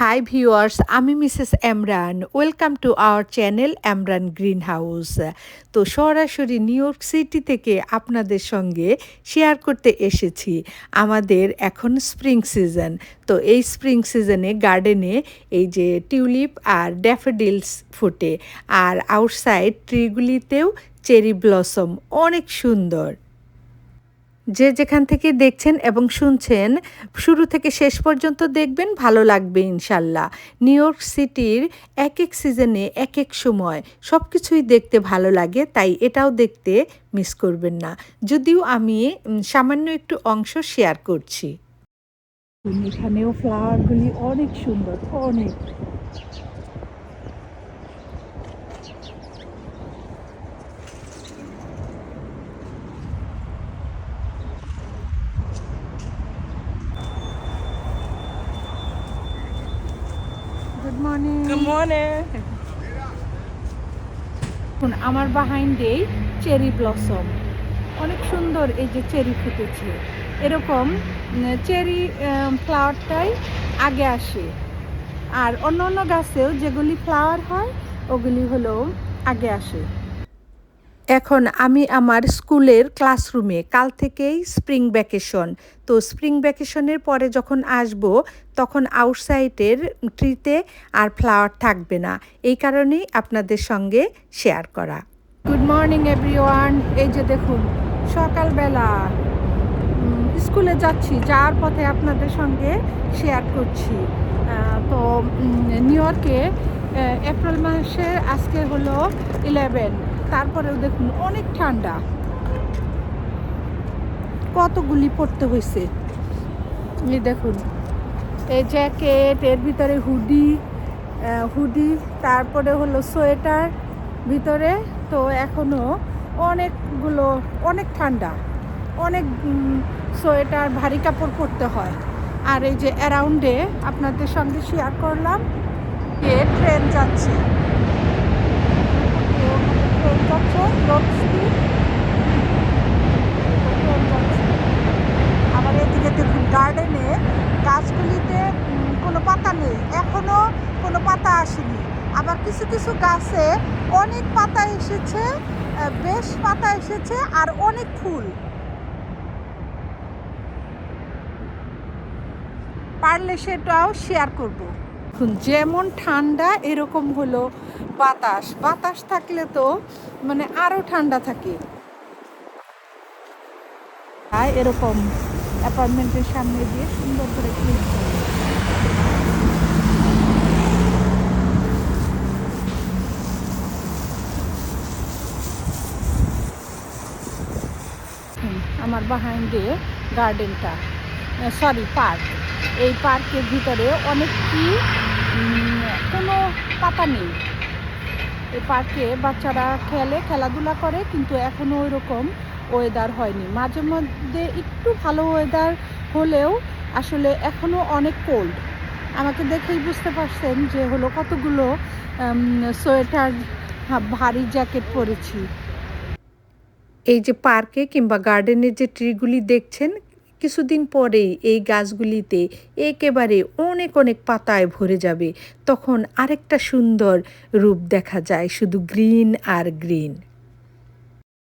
High viewers আমি Mrs Emran welcome to our channel Emran green house তো সরাসরি new York city থেকে আপনাদের সঙ্গে শেয়ার করতে এসেছি। আমাদের এখন স্প্রিং সিজন তো এই স্প্রিং সিজনে গার্ডেনে এই যে টিউলিপ আর ড্যাফোডিলস ফোটে। আর আউটসাইড ট্রিগুলিতেও চেরি ব্লসম অনেক সুন্দর। যে যেখান থেকে দেখছেন এবং শুনছেন, শুরু থেকে শেষ পর্যন্ত দেখবেন, ভালো লাগবে ইনশাল্লাহ। নিউ ইয়র্ক সিটির এক এক সিজনে এক এক সময় সব কিছুই দেখতে ভালো লাগে, তাই এটাও দেখতে মিস করবেন না। যদিও আমি সামান্য একটু অংশ শেয়ার করছি। এখানেও ফ্লাওয়ারগুলি অনেক সুন্দর, অনেক। Morning Good morning. আমার বাহাইন্ডেই চেরি ব্লসম অনেক সুন্দর এই যে চেরি ফুটেছে। এরকম চেরি ফ্লাওয়ারটাই আগে আসে। আর অন্য অন্য গাছেও যেগুলি ফ্লাওয়ার হয় ওগুলি হলো আগে আসে। এখন আমি আমার স্কুলের ক্লাসরুমে, কাল থেকেই স্প্রিং ভ্যাকেশন। তো স্প্রিং ভ্যাকেশনের পরে যখন আসব, তখন আউটসাইডের ট্রিতে আর ফ্লাওয়ার থাকবে না। এই কারণেই আপনাদের সঙ্গে শেয়ার করা। গুড মর্নিং এভরিওয়ান এই যে দেখুন, সকালবেলা স্কুলে যাচ্ছি, যাওয়ার পথে আপনাদের সঙ্গে শেয়ার করছি। তো নিউ ইয়র্কে এপ্রিল মাসের আজকে হলো ইলেভেন তারপরেও দেখুন অনেক ঠান্ডা। কতগুলি পড়তে হয়েছে। এই দেখুন, এই জ্যাকেট, এর ভিতরে হুডি হুডি, তারপরে হলো সোয়েটার ভিতরে। তো এখনও অনেকগুলো, অনেক ঠান্ডা, অনেক সোয়েটার, ভারী কাপড় পরতে হয়। আর এই যে অ্যারাউন্ডে আপনাদের সঙ্গে শেয়ার করলাম যে ট্রেন যাচ্ছে। যাচ্ছে স্পিড আবার এদিকে দেখুন গার্ডেনে গাছগুলিতে কোনো পাতা নেই। এখনও কোনো পাতা আসেনি। আবার কিছু কিছু গাছে অনেক পাতা এসেছে বেশ পাতা এসেছে আর অনেক ফুল। পারলে সেটাও শেয়ার করব। দেখুন, যেমন ঠান্ডা, এরকম হলো বাতাস। বাতাস থাকলে তো মানে আরও ঠান্ডা থাকে। এরকম অ্যাপার্টমেন্টের সামনে দিয়ে সুন্দর করে ক্লিন আমার বাহাইন্ডে গার্ডেনটা সরি পার্ক এই পার্কের ভিতরে অনেক কি পাতা নেই। এই পার্কে বাচ্চারা খেলে, খেলাধুলা করে, কিন্তু এখনও ওই রকম ওয়েদার হয়নি। মাঝে মধ্যে একটু ভালো ওয়েদার হলেও আসলে এখনও অনেক কোল্ড আমাকে দেখেই বুঝতে পারছেন যে হলো কতগুলো সোয়েটার ভারী জ্যাকেট পরেছি। এই যে পার্কে কিংবা গার্ডেনের যে ট্রিগুলি দেখছেন কিছুদিন পরেই এই গাছগুলিতে একেবারে অনেক অনেক পাতায় ভরে যাবে। তখন আরেকটা সুন্দর রূপ দেখা যায়, শুধু গ্রিন আর গ্রিন।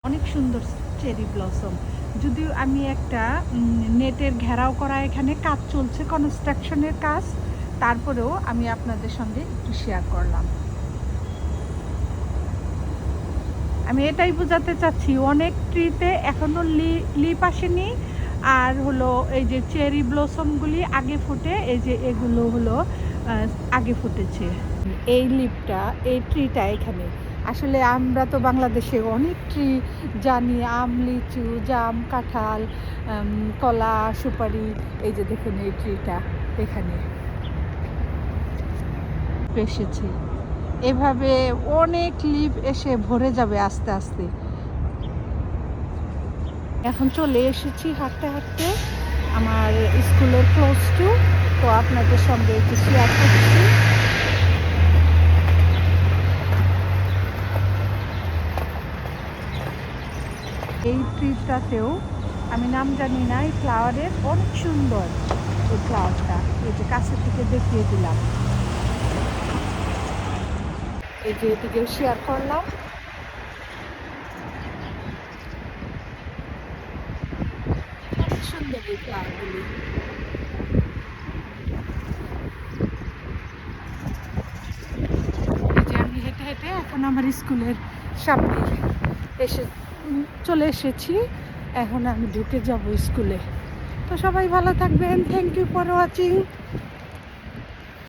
অনেক সুন্দর চেরি ব্লসম। যদিও আমি একটা নেটের ঘেরাও করা এখানে কাজ চলছে, কনস্ট্রাকশনের কাজ, তারপরেও আমি আপনাদের সঙ্গে একটু শেয়ার করলাম। আমি এটাই বোঝাতে চাচ্ছি, অনেক ট্রিতে এখনও লিপ আসেনি আর হলো এই যে চেরি ব্লসমগুলি আগে ফুটে, এই যে এগুলো হলো আগে ফুটেছে। এই লিপটা, এই ট্রিটা এখানে। আসলে আমরা তো বাংলাদেশে অনেক ট্রি জানি, আম, লিচু, জাম, কাঁঠাল কলা, সুপারি, এই যে দেখুন এই ট্রিটা এখানে। এসেছে। এভাবে অনেক লিপ এসে ভরে যাবে আস্তে আস্তে। এখন চলে এসেছি হাঁটতে হাঁটতে আমার স্কুলের ক্লোজ টু। তো আপনাদের সঙ্গে একটু শেয়ার করছি। এই ট্রিপটাতেও, আমি নাম জানি না, এই ফ্লাওয়ারের অনেক সুন্দর এই ফ্লাওয়ারটা এই যে কাছের থেকে দেখিয়ে দিলাম। এই যে এদিকে শেয়ার করলাম অনেক সুন্দর এই ফ্লাওয়ারগুলি আমি হেঁটে হেঁটে এখন আমার স্কুলের সামনে এসে চলে এসেছি। এখন আমি ঢুকে যাব স্কুলে। তো সবাই ভালো থাকবেন। Thank you for watching